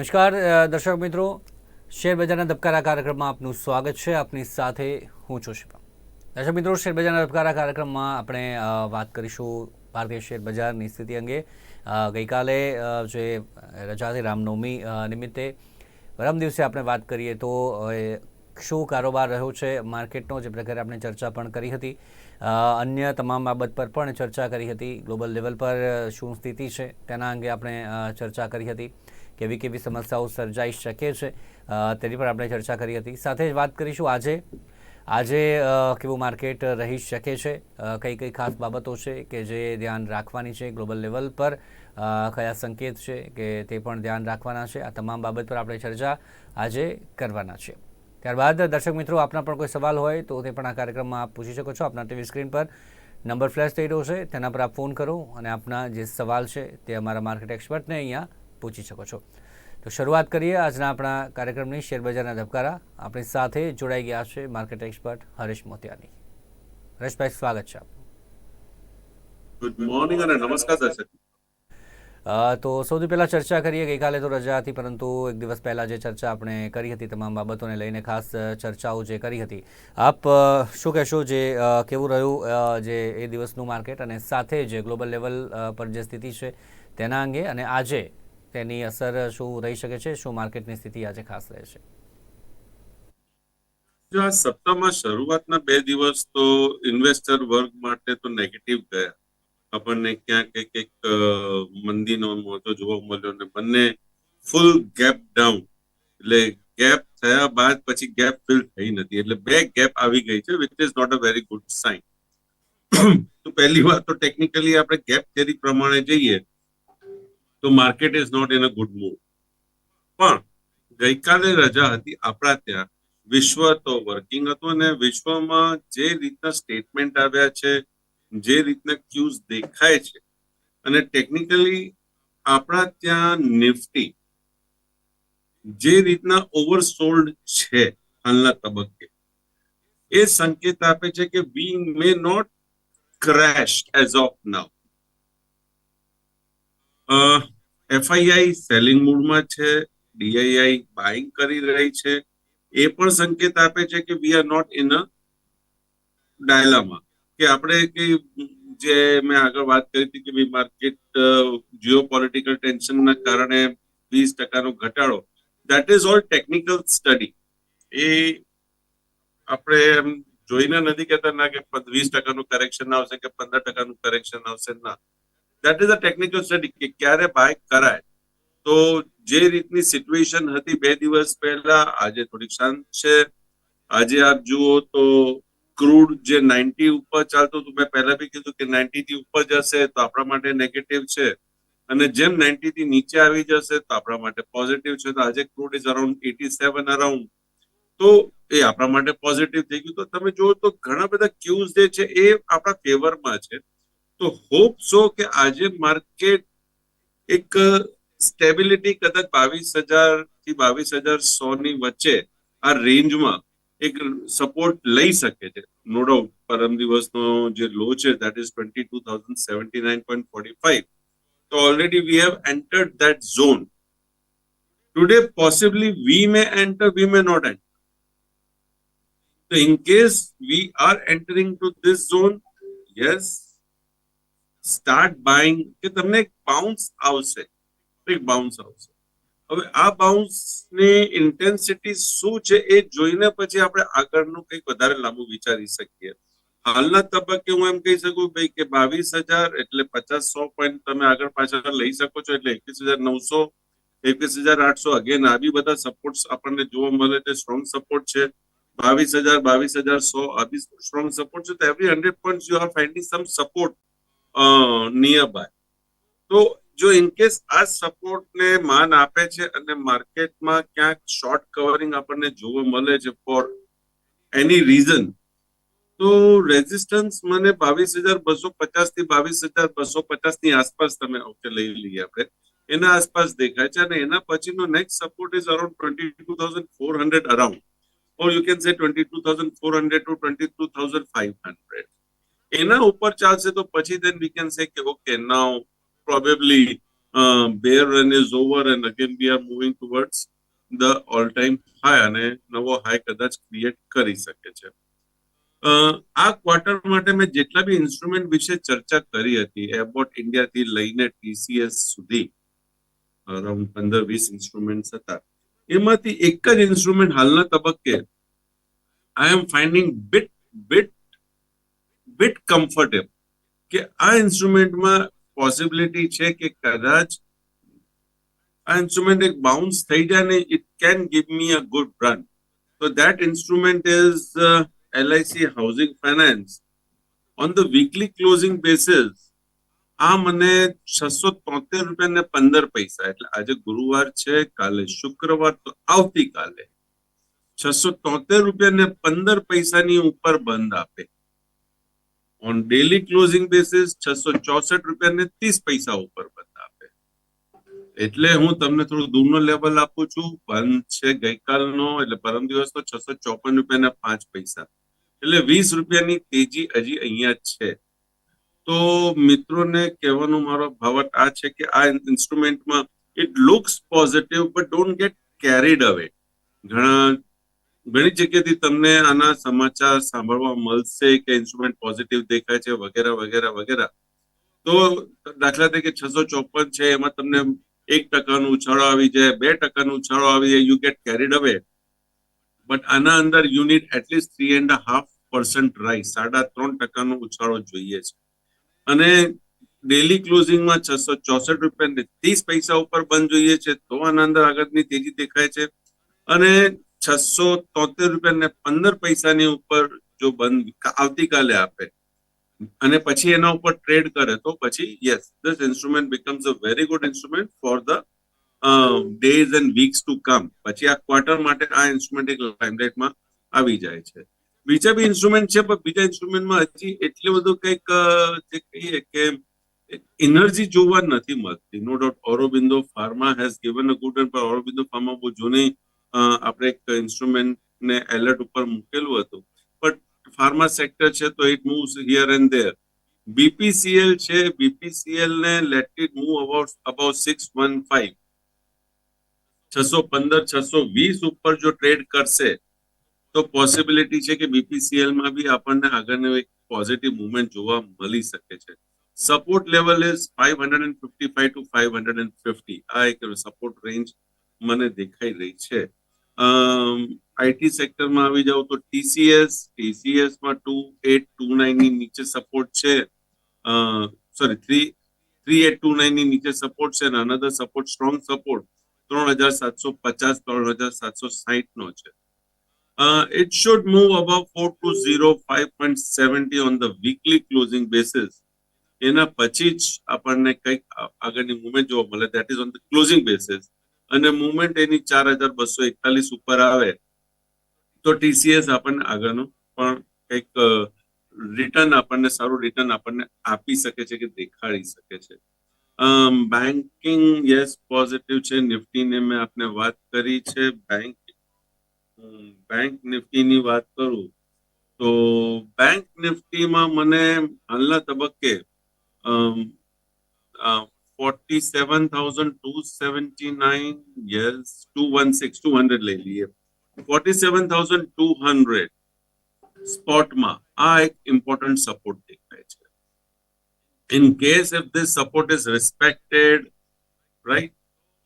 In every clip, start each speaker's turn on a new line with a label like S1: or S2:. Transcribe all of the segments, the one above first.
S1: નમસ્કાર દર્શક મિત્રો. શેરબજારના ધબકારા કાર્યક્રમમાં આપનું સ્વાગત છે. આપની સાથે હું છું શિપમ દર્શક મિત્રો શેરબજારના ધબકારા કાર્યક્રમમાં આપણે વાત કરીશું ભારતીય શેર બજારની સ્થિતિ અંગે. ગઈકાલે જે જે રજાથી રામનવમી નિમિત્તે પરમ દિવસે આપણે વાત કરીએ તો શું કારોબાર રહ્યો છે, માર્કેટનો જે પ્રકારે આપણે ચર્ચા પણ કરી હતી. અન્ય તમામ બાબત પર પણ ચર્ચા કરી હતી. ગ્લોબલ લેવલ પર શું સ્થિતિ છે, તેના અંગે આપણે ચર્ચા કરી હતી. કેવી કેવી સમસ્યાઓ સર્જાઈ શકે છે તેની પર આપણે ચર્ચા કરી હતી. સાથે જ વાત કરીશું આજે આજે કેવું માર્કેટ રહી શકે છે કઈ કઈ ખાસ બાબતો છે કે જે ધ્યાન રાખવાની છે ગ્લોબલ લેવલ પર કયા સંકેત છે કે તે પણ ધ્યાન રાખવાના છે. આ તમામ બાબત પર આપણે ચર્ચા આજે કરવાના છે. ત્યારબાદ દર્શક મિત્રો, આપના પણ કોઈ સવાલ હોય તો તે પણ આ કાર્યક્રમમાં આપ પૂછી શકો છો. આપના ટીવી સ્ક્રીન પર નંબર ફ્લેશ થઈ રહ્યો છે, તેના પર આપ ફોન કરો અને આપના જે સવાલ છે તે અમારા માર્કેટ એક્સપર્ટને અહીંયા પૂછી શકો છો. તો શરૂઆત કરીએ આજના આપણા કાર્યક્રમની શેરબજારના ધબકારા. આપણી સાથે જોડાઈ ગયા છે માર્કેટ એક્સપર્ટ હરેશ મોતિયાની. હરેશભાઈ સ્વાગત છે આપનું.
S2: ગુડ મોર્નિંગ અને નમસ્કાર દર્શક
S1: તો સૌથી પહેલાં ચર્ચા કરીએ ગઈકાલે તો રજા હતી પરંતુ એક દિવસ પહેલાં જે ચર્ચા આપણે કરી હતી તમામ બાબતોને લઈને ખાસ ચર્ચાઓ જે કરી હતી. આપ શું કહેશો જે કેવું રહ્યું જે એ દિવસનું માર્કેટ અને સાથે જે ગ્લોબલ લેવલ પર જે સ્થિતિ છે તેના અંગે અને આજે તેની અસર શું રહી શકે છે? શું માર્કેટની સ્થિતિ આજે ખાસ રહેશે
S2: જો આ સપ્તાહમાં શરૂઆતના બે દિવસ તો ઇન્વેસ્ટર વર્ગ માટે તો નેગેટિવ ગયા. આપણને ક્યાંક એક એક મંદીનો મોટો જોવા મળ્યો અને બંને ફૂલ ગેપ ડાઉન એટલે ગેપ થયા બાદ પછી ગેપ ફિલ થઈ નથી. એટલે બે ગેપ આવી ગઈ છે which is not a very good sign તો પહેલી વાત તો ટેકનિકલી આપણે ગેપ થિયરી પ્રમાણે જઈએ તો market is not in a good mood પણ ગઈકાલે રજા હતી આપણા ત્યાં. વિશ્વ તો વર્કિંગ હતું અને વિશ્વમાં જે રીતના સ્ટેટમેન્ટ આવ્યા છે, જે રીતના ક્યુઝ દેખાય છે અને ટેકનિકલી આપણા ત્યાં નિફ્ટી જે રીતના ઓવરસોલ્ડ છે હાલના તબક્કે, એ સંકેત આપે છે કે we may not crash as of now FII selling મૂડમાં છે ડીઆઈઆઈ બાઇંગ કરી રહી છે. એ પણ સંકેત આપે છે કે we are not in a ડાયલામાં કે આપણે કે જે મેં આગળ વાત કરી હતી કે ભાઈ માર્કેટ જીઓ પોલિટિકલ ટેન્શનના કારણે વીસ ટકાનો ઘટાડો. That is all technical study એ આપણે એમ જોઈને નથી કહેતા ના કે વીસ ટકાનું કરેક્શન આવશે કે પંદર ટકાનું કરેક્શન આવશે. ના. That is a technical study કે ક્યારે બાય કરાય. તો જે રીતની સિચ્યુએશન હતી બે દિવસ પહેલા, આજે થોડીક શાંત છે. આજે આપ જુઓ તો ક્રૂડ જે નાઇન્ટી ઉપર ચાલતું હતું, મેં પહેલા બી કીધું કે નાઇન્ટી થી ઉપર જશે તો આપણા માટે નેગેટિવ છે. અને જેમ નાઇન્ટી થી નીચે આવી જશે તો આપણા માટે પોઝિટિવ છે. તો આજે crude is around eighty seven around તો એ આપણા માટે પોઝિટિવ થઈ ગયું. તો તમે જુઓ તો ઘણા બધા ક્યુઝ જે છે એ આપણા ફેવરમાં છે. તો હોપ સો કે આજે માર્કેટ એક સ્ટેબિલિટી કદાચ બાવીસ હજારથી બાવીસ હજાર સો ની વચ્ચે આ રેન્જમાં એક સપોર્ટ લઈ શકે છે નો ડાઉટ પરમ દિવસનો જે લો છે that is twenty two thousand seventy nine point forty five તો already we have entered that zone today possibly we may enter we may not enter So in case we are entering to this zone, yes, start buying કે તમને એક bounce આવશે. એક bounce આવશે. હવે આ બાઉન્સની intensity શું છે એ જોઈને પછી આપણે આગળનું કંઈક વધારે લાંબુ વિચારી શકીએ. હાલના તબક્કે હું એમ કહી શકું ભાઈ કે બાવીસ હજાર એટલે પચાસ સો પોઈન્ટ તમે આગળ પાછળ લઈ શકો છો એટલે એકવીસ હજાર નવસો, એકવીસ હજાર આઠસો. અગેન આ બી બધા સપોર્ટ આપણને જોવા મળે તે સ્ટ્રોંગ સપોર્ટ છે. બાવીસ હજાર બાવીસ હજાર સો, આ બી સ્ટ્રોંગ સપોર્ટ છે. તો every hundred point you are finding some support near buy તો જો ઇન કેસ આ સપોર્ટને માન આપે છે અને માર્કેટમાં ક્યાંક શોર્ટ કવરિંગ આપણને જોવા મળે છે ફોર એની રીઝન તો રેઝિસ્ટન્સ મને બાવીસ હજાર બસો પચાસથી બાવીસ હજાર બસો પચાસની આસપાસ તમે ઓકે લઈ લઈએ આપણે. એના આસપાસ દેખાય છે અને એના પછીનો next support is around twenty two thousand four hundred around or you can say 22,400 to 22,500 એના ઉપર ચાલશે તો પછી then we can say કે okay now probably uh, bear run is over and again we are moving towards the all time અને નવો high કદાચ create કરી શકે છે. આ ક્વાર્ટર માટે મેં જેટલા બી ઇન્સ્ટ્રુમેન્ટ વિશે ચર્ચા કરી હતી એબોટ ઇન્ડિયા થી લઈને ટીસીએસ સુધી અરાઉન્ડ પંદર વીસ ઇન્સ્ટ્રુમેન્ટ હતા એમાંથી એક જ ઇન્સ્ટ્રુમેન્ટ હાલના તબક્કે I am finding bit bit bit comfortable કે આ ઇન્સ્ટ્રુમેન્ટમાં પોસિબિલિટી છે કે કદાચ આ ઇન્સ્ટ્રુમેન્ટ એક બાઉન્સ થઈ જાય ને it can give me a good run તો that instrument is LIC housing finance on the weekly closing basis આ મને છસો તોતેર રૂપિયા ને પંદર પૈસા, એટલે આજે ગુરુવાર છે, કાલે શુક્રવાર, તો આવતીકાલે છસો તોતેર રૂપિયા ને પંદર પૈસાની ઉપર બંધ આપે. ઓન ડેલી ક્લોઝિંગ બેસિસ છસો ચોસઠ રૂપિયા ને ત્રીસ પૈસા ઉપર બતાવે. એટલે હું તમને થોડું દૂરનો લેવલ આપું છું. બંધ છે ગઈકાલનો, એટલે પરમ દિવસ તો છસો ચોપન રૂપિયા ને પાંચ પૈસા. એટલે વીસ રૂપિયાની તેજી હજી અહીંયા છે. તો મિત્રોને કહેવાનો મારો ભાવટ આ છે કે આ ઇન્સ્ટ્રુમેન્ટમાં it looks positive but don't get carried away ઘણા ઘણી જગ્યાથી તમને આના સમાચાર સાંભળવા મળશે કે ઇન્સ્ટ્રુમેન્ટ પોઝિટિવ દેખાય છે, વગેરે વગેરે વગેરે. તો દાખલા તરીકે છસો ચોપન છે, એમાં તમને એક ટકાનો ઉછાળો આવી જાય, બે ટકાનો ઉછાળો આવી જાય you get carried away but આના અંદર unit at least three and half percent rise સાડા ત્રણ ટકાનો ઉછાળો જોઈએ છે. અને ડેલી ક્લોઝિંગમાં છસો ચોસઠ રૂપિયા ત્રીસ પૈસા ઉપર બંધ જોઈએ છે, તો આના અંદર આગળની તેજી દેખાય છે. અને છસો તોતેર રૂપિયા ને પંદર પૈસાની ઉપર જો બંધ આવતીકાલે આપે. અને પછી એના ઉપર ટ્રેડ કરે તો પછી yes this instrument becomes a very good instrument for the days and weeks to come પછી આ ક્વાર્ટર માટે આ ઇન્સ્ટ્રુમેન્ટ એક લાઇમલાઇટમાં આવી જાય છે. બીજા બી ઇન્સ્ટ્રુમેન્ટ છે, પણ બીજા ઇન્સ્ટ્રુમેન્ટમાં હજી એટલું બધું કંઈક જે કહીએ કે એનર્જી જોવા નથી મળતી. No doubt Aurobindo pharma has given a good and Aurobindo pharma બહુ જૂની આપણે એક ઇન્સ્ટ્રુમેન્ટ ને એલર્ટ ઉપર મૂકેલું હતું. બટ ફાર્મા સેક્ટર છે તો it moves here and there BPCL છે બીપીસીએલ ને let it move about about six one five છસો પંદર, છસો વીસ ઉપર જો ટ્રેડ કરશે, તો પોસિબિલિટી છે કે બીપીસીએલમાં બી આપણને આગળનું એક પોઝિટિવ મુવમેન્ટ જોવા મળી શકે છે. Support level is five hundred and fifty five to five hundred and fifty આ એક સપોર્ટ રેન્જ મને દેખાઈ રહી છે. આઈટી સેક્ટરમાં આવી જાવ તો ટીસીએસ ટીસીએસમાં ટુ એટ ટુ નાઇનની નીચે સપોર્ટ છે. Sorry three three eight two નાઇનની નીચે સપોર્ટ છે અને અનધર સપોર્ટ સ્ટ્રોંગ સપોર્ટ ત્રણ હજાર સાતસો પચાસ ત્રણ હજાર સાતસો સાહીઠ નો છે. Uh, it should move above 4205.70 on the weekly closing basis. એના પછી જ આપણને કંઈક આગળની મુવમેન્ટ જોવા મળે. That is on the closing basis અને મુવમેન્ટ એની ચાર હજાર બસો એકતાલીસ ઉપર આવે, તો ટીસીએસ આપણને આગળનું પણ કંઈક રિટર્ન આપણને, સારું રિટર્ન આપણને આપી શકે છે કે દેખાડી શકે છે. બેન્કિંગ યસ પોઝિટિવ છે. નિફ્ટીને મેં આપને વાત કરી છે. બેંક બેંક નિફ્ટીની વાત કરું, તો બેંક નિફ્ટીમાં મને હાલના તબક્કે forty seven thousand two seventy nine yes two one six two hundred લઈ લઈએ forty seven thousand two hundred સ્પોટમાં આ એક ઇમ્પોર્ટન્ટ સપોર્ટ દેખાય છે in case if this support is respected right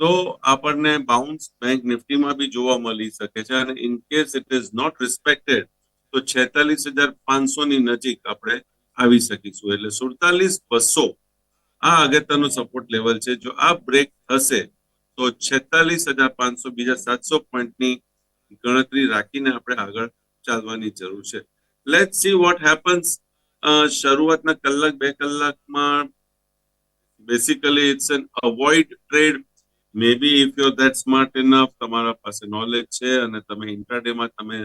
S2: તો આપણને બાઉન્સ બેંક નિફ્ટીમાં બી જોવા મળી શકે છે અને in case it is not respected તો છેતાલીસ હજાર પાંચસો ની નજીક આપણે આવી શકીશું એટલે સુડતાલીસ બસો આ અગત્યનું સપોર્ટ લેવલ છે. જો આ બ્રેક થશે, તો છેતાલીસ હજાર પાંચસો બીજા સાતસો પોઈન્ટની ગણતરી રાખીને આપણે આગળ ચાલવાની જરૂર છે. લેટ સી વોટ હેપન્સ શરૂઆતના કલાક, બે કલાકમાં basically it's an avoid trade may be if you that smart enough તમારા પાસે નોલેજ છે અને તમે ઇન્ટ્રાડેમાં તમે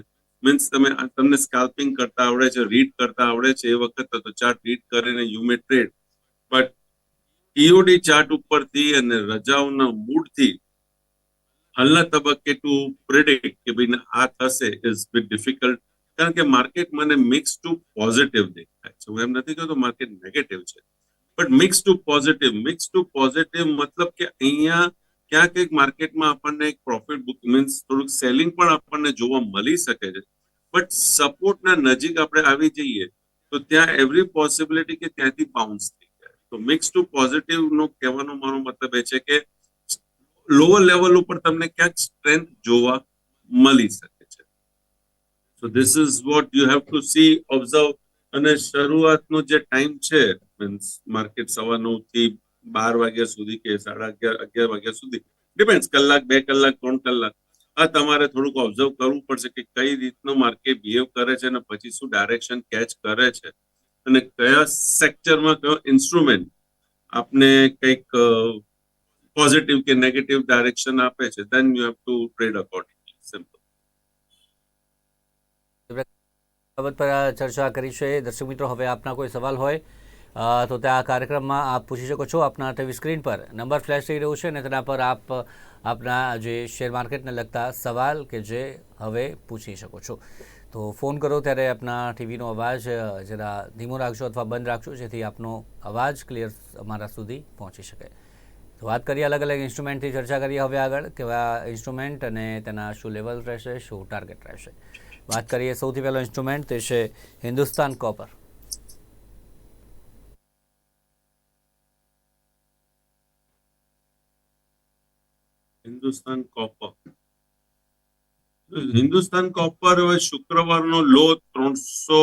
S2: મીન્સ તમે તમને સ્કાલ્પિંગ કરતા આવડે છે રીડ કરતા આવડે છે એ વખતે તો ચાર્ટ રીડ કરીને you may trade but EOD chart ઉપરથી અને રજાઓના મૂડથી હાલના તબક્કે ટુ પ્રિડિક્ટ કે ભાઈ આ થશે ઇઝ બિટ ડિફિકલ્ટ કારણ કે માર્કેટ મને મિક્સ ટુ પોઝિટિવ દેખાય છે. હું એમ નથી કહેતો માર્કેટ નેગેટિવ છે. But mix to positive mix to positive મતલબ કે અહીંયા ક્યાંક એક માર્કેટમાં આપણને એક પ્રોફિટ બુક મીન્સ થોડુંક સેલિંગ પણ આપણને જોવા મળી શકે છે. બટ સપોર્ટના નજીક આપણે આવી જઈએ તો ત્યાં એવરી પોસિબિલિટી કે ત્યાંથી બાઉન્સ તો મિક્સ ટુ પોઝિટિવ નો કહેવાનો મારો મતલબ એ છે કે લોઅર લેવલ ઉપર તમને ક્યાંક સ્ટ્રેન્થ જોવા મળી શકે છે. So this is what you have to see observe અને શરૂઆતનો જે ટાઈમ છે મીન્સ માર્કેટ સવા નવથી બાર વાગ્યા સુધી કે સાડા અગિયાર અગિયાર વાગ્યા સુધી ડિપેન્ડ કલાક, બે કલાક, ત્રણ કલાક. આ તમારે થોડુંક ઓબ્ઝર્વ કરવું પડશે કે કઈ રીતનું માર્કેટ બિહેવ કરે છે અને પછી શું ડાયરેક્શન કેચ કરે છે. અને કયા સેક્ટરમાં કયો ઇન્સ્ટ્રુમેન્ટ આપને કંઈક પોઝિટિવ કે નેગેટિવ ડાયરેક્શન આપે છે then you have to trade accordingly simple
S1: બાબત પર ચર્ચા કરી છે. દર્શક મિત્રો, હવે આપના કોઈ સવાલ હોય તો તે આ કાર્યક્રમમાં આપ પૂછી શકો છો આપના ટીવી સ્ક્રીન પર. નંબર ફ્લેશ થઈ રહ્યું છે અને તેના પર આપ, આપના જે શેર માર્કેટને લગતા સવાલ કે જે હવે પૂછી શકો છો. તો ફોન કરો ત્યારે આપના ટીવીનો અવાજ જરા ધીમો રાખજો અથવા બંધ રાખજો જેથી આપનો અવાજ ક્લિયર અમારા સુધી પહોંચી શકે. તો વાત કરીએ અલગ અલગ ઇન્સ્ટ્રુમેન્ટથી, ચર્ચા કરીએ હવે આગળ કેવા ઇન્સ્ટ્રુમેન્ટ અને તેના શું લેવલ રહેશે, શું ટાર્ગેટ રહેશે. વાત કરીએ સૌથી પહેલો ઇન્સ્ટ્રુમેન્ટ તે છે Hindustan copper.
S2: Hindustan copper. Hindustan copper શુક્રવારનો low ત્રણસો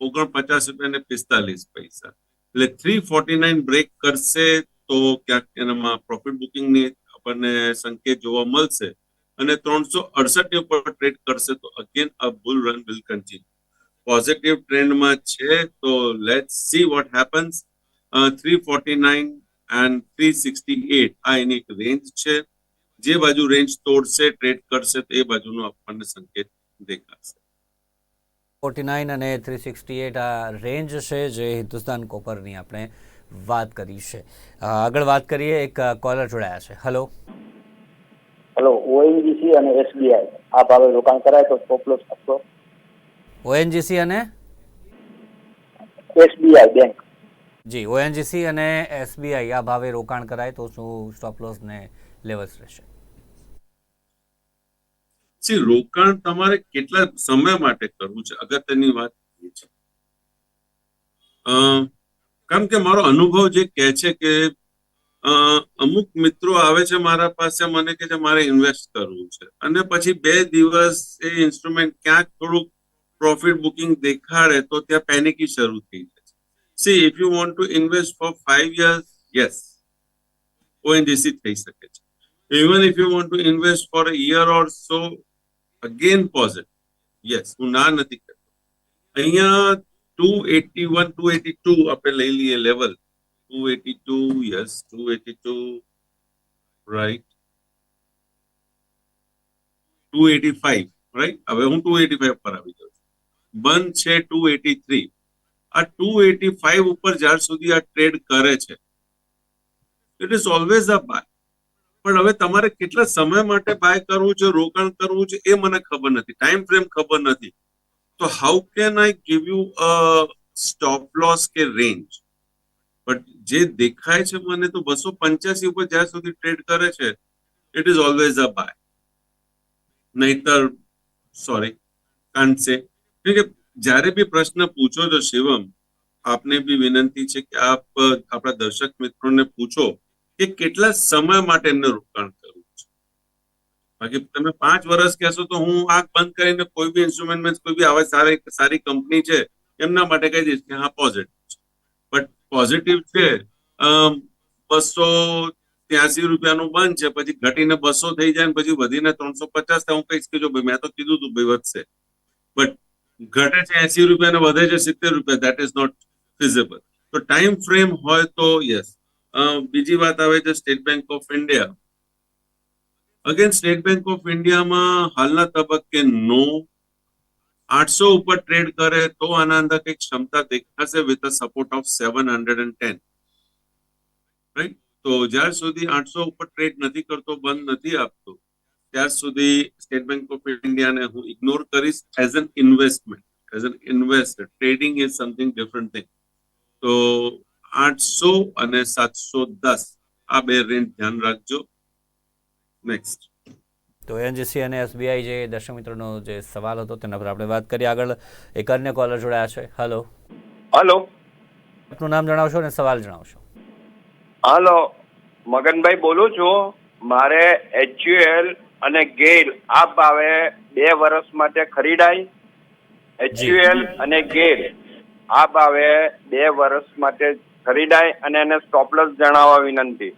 S2: ઓગણપચાસ રૂપિયા ને પિસ્તાલીસ પૈસા. એટલે થ્રી ફોર્ટી નાઇન બ્રેક કરશે તો ક્યાંક એનામાં પ્રોફિટ બુકિંગની આપણને સંકેત જોવા મળશે. અને ત્રણસો અડસઠ ઉપર ટ્રેડ કરશે તો again a bull run will continue positive ટ્રેન્ડમાં છે તો let see what happens three forty nine and three sixty eight આ એની એક રેન્જ છે. જે બાજુ રેન્જ તોડશે ટ્રેડ કરશે તો એ બાજુનો આપણને સંકેત દેખાશે.
S1: ફોર્ટી નાઇન અને થ્રી સિક્સટી એટ આ રેન્જ છે જે હિન્દુસ્તાન કોપરની આપણે વાત કરી છે. આગળ વાત કરીએ એક કોલર જોડાયા છે. હલો
S3: હેલો ઓએનજીસી અને એસબીઆઈ આ ભાવે રોકાણ કરાય તો સ્ટોપ લોસ આપશો?
S1: ઓએનજીસી અને?
S3: એસબીઆઈ બેંક
S1: જી ઓએનજીસી અને એસબીઆઈ આ ભાવે રોકાણ કરાય તો શું સ્ટોપ લોસ ને લેવલ્સ રહેશે.
S2: રોકાણ તમારે કેટલા સમય માટે કરવું છે? અગત્યની વાત એ છે. કારણ કે મારો અનુભવ જે કહે છે કે અમુક મિત્રો આવે છે મારા પાસે મને કે મારે ઇન્વેસ્ટ કરવું છે. અને પછી બે દિવસ એ ઇન્સ્ટ્રુમેન્ટ ક્યાંક થોડુંક પ્રોફિટ બુકિંગ દેખાડે તો ત્યાં પેનિકી શરૂ થઈ જાય છે. See if you want to invest for five years yes ONGC થઈ શકે છે. Even if you want to invest for a year or so again positive yes હું ના નથી કરતો. અહીંયા two eighty one two eighty two આપણે લઈ લઈએ level two eighty two yes two eighty two right two eighty five right હવે હું ટુ એટી ફાઈવ પર આવી જાઉં બંધ છે ટુ એટી થ્રી આ ટુ એટી ફાઈવ ઉપર જ્યાર સુધી આ ટ્રેડ કરે છે it is always a buy પણ હવે તમારે કેટલા સમય માટે બાય કરવું છે, રોકાણ કરવું છે એ મને ખબર નથી. ટાઈમ ફ્રેમ ખબર નથી. તો how can I give you a stop loss કે રેન્જ બટ જે દેખાય છે મને તો બસો પંચ્યાસી ઉપર જ્યાં સુધી ટ્રેડ કરે છે it is always a buy નહીતર સોરી કાન્ટ સે કે જ્યારે બી પ્રશ્ન પૂછો છો શિવમ, આપને બી વિનંતી છે કે આપ, આપણા દર્શક મિત્રોને પૂછો કે કેટલા સમય માટે એમને રોકાણ કરવું છે? બાકી તમે પાંચ વર્ષ કહેશો તો હું આંખ બંધ કરીને કોઈ બી ઇન્સ્ટ્રુમેન્ટ કોઈ બી આવા સારી સારી કંપની છે, એમના માટે કહી દઈશ કે હા પોઝિટિવ છે. બટ પોઝિટિવ છે બસો ત્યાસી રૂપિયાનું બંધ છે, પછી ઘટીને બસો થઈ જાય પછી વધીને ત્રણસો પચાસ થાય, હું કહીશ કે જો ભાઈ, મેં તો કીધું તું ભાઈ, વધશે. બટ ઘટે છે એસી રૂપિયા ને વધે છે સિત્તેર રૂપિયા દેટ ઇઝ નોટ ફિઝિબલ તો ટાઈમ ફ્રેમ હોય તો યસ બીજી વાત આવે છે state bank of India. Again state bank of ઇન્ડિયામાં હાલના તબક્કે નો આઠસો ઉપર ટ્રેડ કરે તો આના અંદર કંઈક ક્ષમતા દેખાશે with a support of seven hundred and ten right તો જ્યાર સુધી આઠસો ઉપર ટ્રેડ નથી કરતો, બંધ નથી આપતો, ત્યાર સુધી સ્ટેટ બેંક ઓફ ઇન્ડિયાને હું ઇગ્નોર કરીશ as an investment as an investor trading is something different thing તો આઠસો અને સાતસો દસ. આ બે રેન્જ ધ્યાન રાખજો. નેક્સ્ટ
S1: તો એનજીસી અને એસબીઆઈ જે દર્શક મિત્રોનો જે સવાલ હતો તેના પર આપણે વાત કરીએ. આગળ એક અન્ય કોલર જોડાયા છે. હલો
S4: હલો
S1: આપનું નામ જણાવશો અને સવાલ જણાવશો.
S4: હલો મગનભાઈ બોલું છું. મારે એચયુએલ અને ગેલ આ ભાવે બે વર્ષ માટે ખરીદાય. એચયુએલ અને ગેલ આ ભાવે બે વર્ષ માટે ખરીદાય અને એને સ્ટોપલેસ જણાવવા વિનંતી.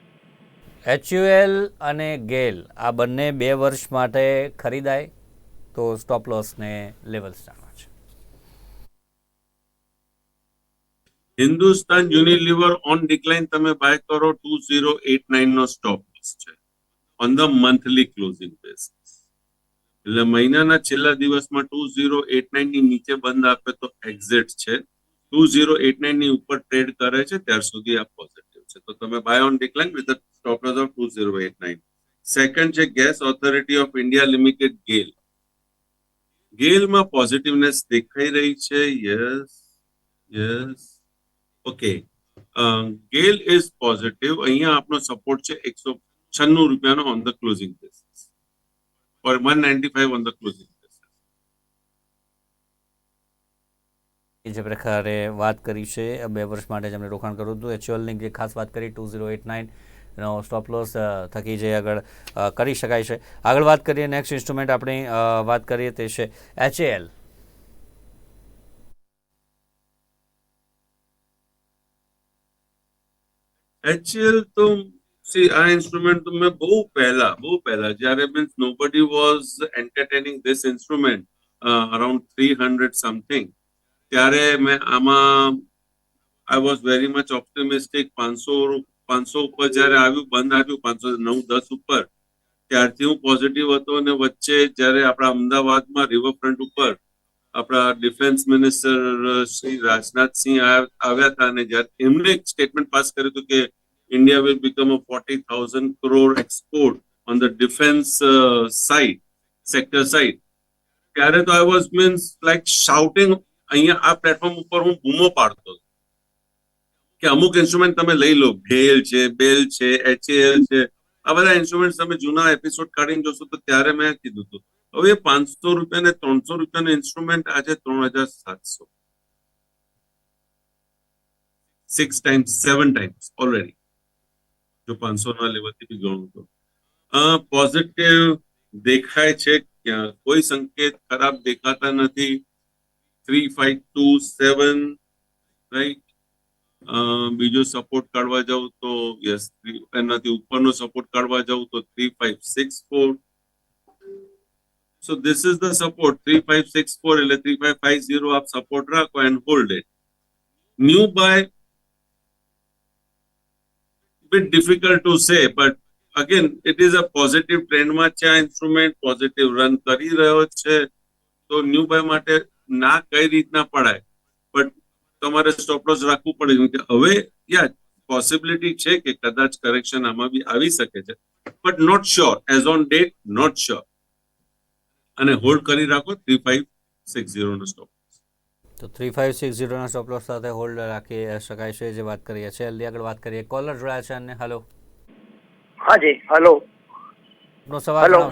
S1: એચયુએલ અને ગેલ આ બંને બે વર્ષ માટે ખરીદાય તો સ્ટોપ લોસને લેવલ્સ જાણવા છે.
S2: હિન્દુસ્તાન યુનિલિવર ઓન ડિક્લાઇન તમે બાય કરો ટુ ઝીરો એટ નાઇન નો સ્ટોપ લોસ છે. On the monthly closing basis. એટલે મહિનાના છેલ્લા દિવસમાં ટુ ઝીરો એટ નાઇનની નીચે બંધ આપે તો એક્ઝિટ છે. ટુ ઝીરો એટ નાઇનની ઉપર ટ્રેડ કરે છે, ત્યાર સુધી આ પોઝિટિવ છે. તો તમે buy on decline with stop loss of two zero eight nine. Second છે gas authority of India limited GAIL ગેલમાં positiveness દેખાઈ રહી છે yes yes okay GAIL is positive અહીંયા આપનો સપોર્ટ છે એકસો છન્નું રૂપિયાનો on the closing basis or one ninety five on the closing basis
S1: એ જે પ્રકારે વાત કરી છે, બે વર્ષ માટે જેમણે રોકાણ કર્યું હતું. એચ્યુઅલની જે ખાસ વાત કરી ટુ ઝીરો એટ નાઇન, નો સ્ટોપ લોસ થકી જે આગળ કરી શકાય છે. આગળ વાત કરીએ નેક્સ્ટ ઇન્સ્ટ્રુમેન્ટ આપણે વાત કરીએ તે છે એચએએલ
S2: એચએલ તો સી આ ઇન્સ્ટ્રુમેન્ટ તો મેં બહુ પહેલા બહુ પહેલા, જ્યારે means nobody was entertaining this instrument around three hundred something ત્યારે મેં આમાં I was very much optimistic પાંચસો પાંચસો ઉપર જ્યારે આવ્યું, બંધ આવ્યું પાંચસો નવ, દસ ઉપર, ત્યારથી હું પોઝિટિવ હતો અને વચ્ચે જ્યારે આપણા અમદાવાદમાં રિવરફ્રન્ટ ઉપર આપણા ડિફેન્સ મિનિસ્ટર શ્રી રાજનાથસિંહ આવ- આવ્યા હતા અને જ્યારે એમણે એક સ્ટેટમેન્ટ પાસ કર્યું હતું કે India will become a forty thousand crore export on the defence side sector side ત્યારે તો I was means like shouting અહીંયા આ પ્લેટફોર્મ ઉપર હું બૂમો પાડતો કે અમુક ઇન્સ્ટ્રુમેન્ટ તમે લઈ લો, ભેલ છે, બેલ છે એચએલ છે. આ બધા ઇન્સ્ટ્રુમેન્ટ તમે જૂના એપિસોડ કાઢીને જોશો તો ત્યારે મેં કીધું હતું. હવે પાંચસો રૂપિયા ને ત્રણસો રૂપિયાનો ઇન્સ્ટ્રુમેન્ટ આજે ત્રણ હજાર સાતસો. Six times seven times already જો પાંચસો ના લેવલથી બી ગણું તો. પોઝિટિવ દેખાય છે કોઈ સંકેત ખરાબ દેખાતા નથી. Three five two seven right બીજો સપોર્ટ કાઢવા જાઉં તો યસ એનાથી ઉપરનો સપોર્ટ કાઢવા જાઉં તો three five six four so this is the support three five six four એટલે 3550 આપ સપોર્ટ રાખો and hold it new buy bit difficult to say, but again, it is a positive ટ્રેન્ડમાં છે આ ઇન્સ્ટ્રુમેન્ટ પોઝિટિવ રન કરી રહ્યો છે. તો ન્યુ બાય માટે ના કઈ રીતના પડાય બટ તમારે સ્ટોપ લોસ રાખવું પડે. કેમ કે હવે યા પોસિબિલિટી છે કે કદાચ કરેક્શન આમાં બી આવી શકે છે but not sure as on date not sure અને હોલ્ડ કરી રાખો થ્રી ફાઈવ સિક્સ ઝીરો નો સ્ટોપ
S1: તો થ્રી ફાઇવ સિક્સ ઝીરોના સ્ટોપ લોસ સાથે હોલ્ડ રાખી શકાય છે જે વાત કરીએ. છીએ અલ્લી આગળ વાત કરીએ કોલર જોડાયા છે અને હલો
S5: હાજી હેલો
S1: નો સવાલ હેલો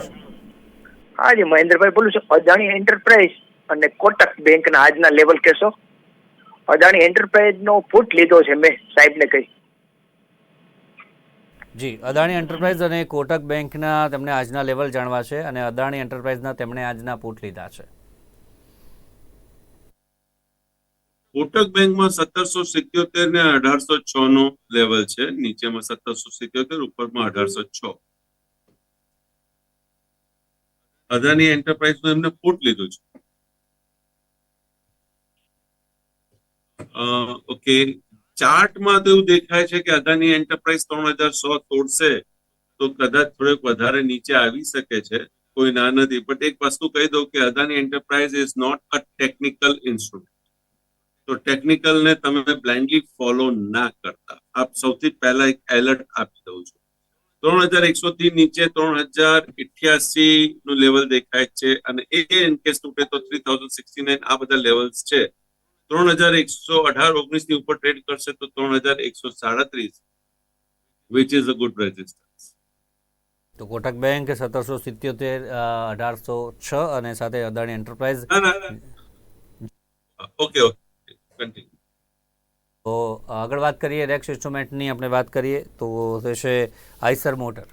S5: હાજી મહેન્દ્રભાઈ બોલું છું. અદાણી એન્ટરપ્રાઇઝ અને કોટક બેંકના આજના લેવલ કેસો? અદાણી એન્ટરપ્રાઇઝનો ફૂટ લીધો છે મેં સાહેબને કહી.
S1: જી અદાણી એન્ટરપ્રાઇઝ અને કોટક બેંકના તેમને આજના લેવલ જાણવા છે અને અદાણી એન્ટરપ્રાઇઝના તેમણે આજના ફૂટ લીધા છે.
S2: કોટક બેંકમાં સત્તરસો સિત્યોતેર ને અઢારસો છ નો લેવલ છે નીચેમાં સત્તરસો સિત્યોતેર ઉપરમાં અઢારસો છ. અદાની એન્ટરપ્રાઇઝનું એમને ફૂટ લીધું છે. ઓકે ચાર્ટમાં તો એવું દેખાય છે કે અદાની એન્ટરપ્રાઇઝ ત્રણ હજાર સો તોડશે તો કદાચ થોડોક વધારે નીચે આવી શકે છે. કોઈ ના નથી. બટ એક વસ્તુ કહી દઉં કે Adani enterprise is not a technical instrument તો ટેકનિકલ ને તમે બ્લાઇન્ડલી ફોલો ના કરતા. આપ સૌથી પહેલા એક એલર્ટ આપી દઉં છું. ત્રણ હજાર એકસો થી નીચે ત્રણ હજાર ઇઠ્યાસી નું લેવલ દેખાય છે. અને એ ઇન તૂટે તો થ્રી થાઉઝન્ડ સિક્સટી નાઇન આ બધા લેવલ્સ છે. ત્રણ હજાર એકસો અઢાર ઓગણીસની ઉપર ટ્રેડ કરશે તો ત્રણ હજાર એકસો સાડત્રીસ which is a good resistance
S1: તો કોટક બેંક સત્તરસો સિત્યોતેર અઢારસો છ અને સાથે અદાણી એન્ટરપ્રાઇઝ
S2: ઓકે ઓકે
S1: તો આગળ વાત કરીએ રેક્સ ઇન્સ્ટ્રુમેન્ટની આપણે વાત કરીએ તો રહેશે આઈસર મોટર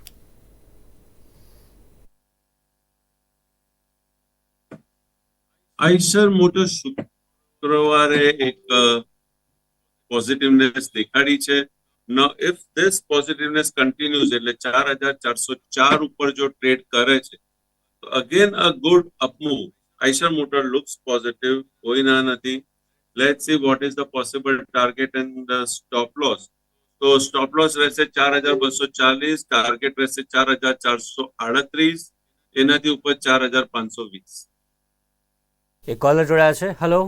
S2: આઈસર મોટર શુક્રવારે એક પોઝિટિવનેસ દેખાડી છે. No if this positiveness continues એટલે ચાર હજાર ચારસો ચાર ઉપર જો ટ્રેડ કરે છે, તો again a good upmove Eicher motor looks positive કોઈ ના નથી. Let see what is the possible target and stop loss તો સ્ટોપ લોસ રહેશે ચાર હજાર બસો ચાલીસ ટાર્ગેટ રહેશે ચાર હજાર ચારસો આડત્રીસ, એનાથી ઉપર ચાર હજાર પાંચસો વીસ.
S1: એક કોલર જોડાયા છે. હલો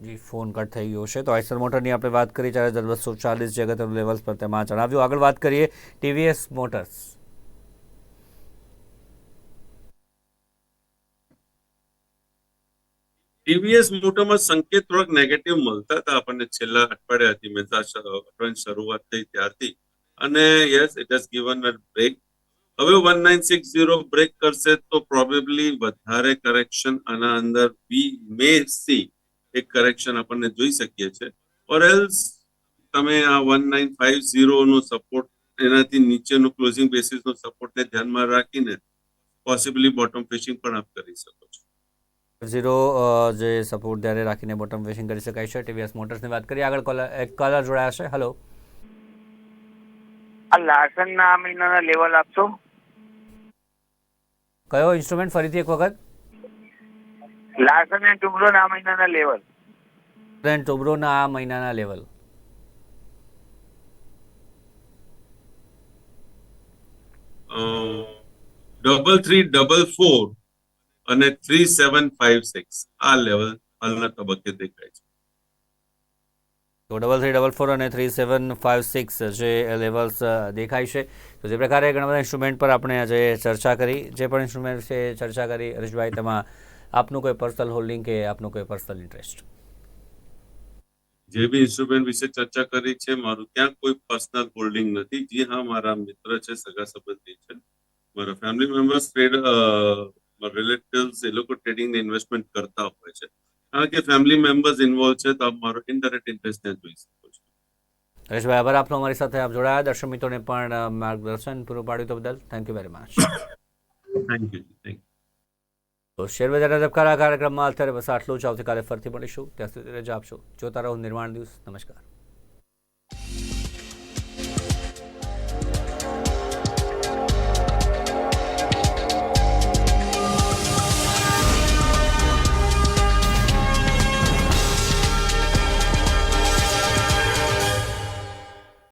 S1: જી, ફોન કટ થઈ ગયો છે. તો આઈસર મોટરની આપણે વાત કરી, ચાર હજાર બસો ચાલીસ જે લેવલ્સ પર તેમાં જણાવ્યું. આગળ વાત કરીએ ટીવીએસ મોટર્સ
S2: ટીવીએસ મોટરમાં સંકેત થોડાક નેગેટિવ મળતા હતા. આપણને છેલ્લા અઠવાડિયાથી મેં અઠવાડિયાની શરૂઆત થઈ ત્યારથી. અને yes it has given a break હવે one nine six zero break કરશે તો પ્રોબેબલી વધારે કરેક્શન આના અંદર વી મે સી એક કરેક્શન આપણને જોઈ શકીએ છીએ ઓર એલ્સ તમે આ વન નાઇન ફાઇવ ઝીરો નો સપોર્ટ એનાથી નીચેનો ક્લોઝિંગ બેસિસ નો સપોર્ટને ધ્યાનમાં રાખીને પોસિબલી બોટમ ફિશિંગ પણ આપ કરી શકો છો.
S1: ઝીરો જે સપોર્ટ ધ્યાને રાખીને બોટમ ફિશિંગ કરી શકાય છે. ટીવીએસ મોટર્સની વાત કરીએ. આગળ કોલર એક કોલર જોડાયા છે. હલો
S5: આ લાર્સન ના આ મહિનાના લેવલ આપશો?
S1: કયો ઇન્સ્ટ્રુમેન્ટ ફરીથી એક વખત?
S5: લાર્સન એન્ડ ટુબ્રો ના આ મહિનાના લેવલ.
S1: રેન્ટ ટોબ્રોના આ મહિનાના level.
S2: Double three double four અને થ્રી સેવન ફાઇવ સિક્સ આ લેવલ હાલના તબક્કે દેખાય છે.
S1: તો ડબલ થ્રી ડબલ ફોર અને થ્રી સેવન ફાઇવ સિક્સ જે લેવલ્સ દેખાય છે. તો જે પ્રકારે ઘણા બધા ઇન્સ્ટ્રુમેન્ટ પર આપણે આજે ચર્ચા કરી જે પણ ઇન્સ્ટ્રુમેન્ટ છે ચર્ચા કરી હરીશભાઈ તેમાં આપનું કોઈ પર્સનલ હોલ્ડિંગ કે આપનું કોઈ પર્સનલ ઇન્ટરેસ્ટ
S2: જે બી ઇન્સ્ટ્રુમેન્ટ વિશે ચર્ચા કરી છે મારું ત્યાં કોઈ પર્સનલ હોલ્ડિંગ નથી. જે હા મારા મિત્ર છે સગા સંબંધી છે. મારા ફેમિલી મેમ્બર્સ ટ્રેડ રિલેટિવ્સ એ લોકો ટ્રેડિંગ ઇન્વેસ્ટમેન્ટ કરતા હોય છે. કારણ કે ફેમિલી મેમ્બર્સ ઇન્વોલ્વ છે તો આપ મારો ઇનડાયરેક્ટ ઇન્ટરેસ્ટ ત્યાં જોઈ શકો છો.
S1: હરેશભાઈ આભાર આપનો. અમારી સાથે આપ જોડાયા. દર્શક મિત્રોને પણ માર્ગદર્શન પૂરું પાડ્યું તો બદલ. Thank you very much
S2: thank you thank you
S1: તો શેરબજારના ધબકારા કાર્યક્રમમાં અત્યારે બસ આટલું જ. આવતીકાલે ફરીથી મળીશું. ત્યાં સુધી રજા આપશો. જોતા રહો નિર્માણ દિવસ નમસ્કાર.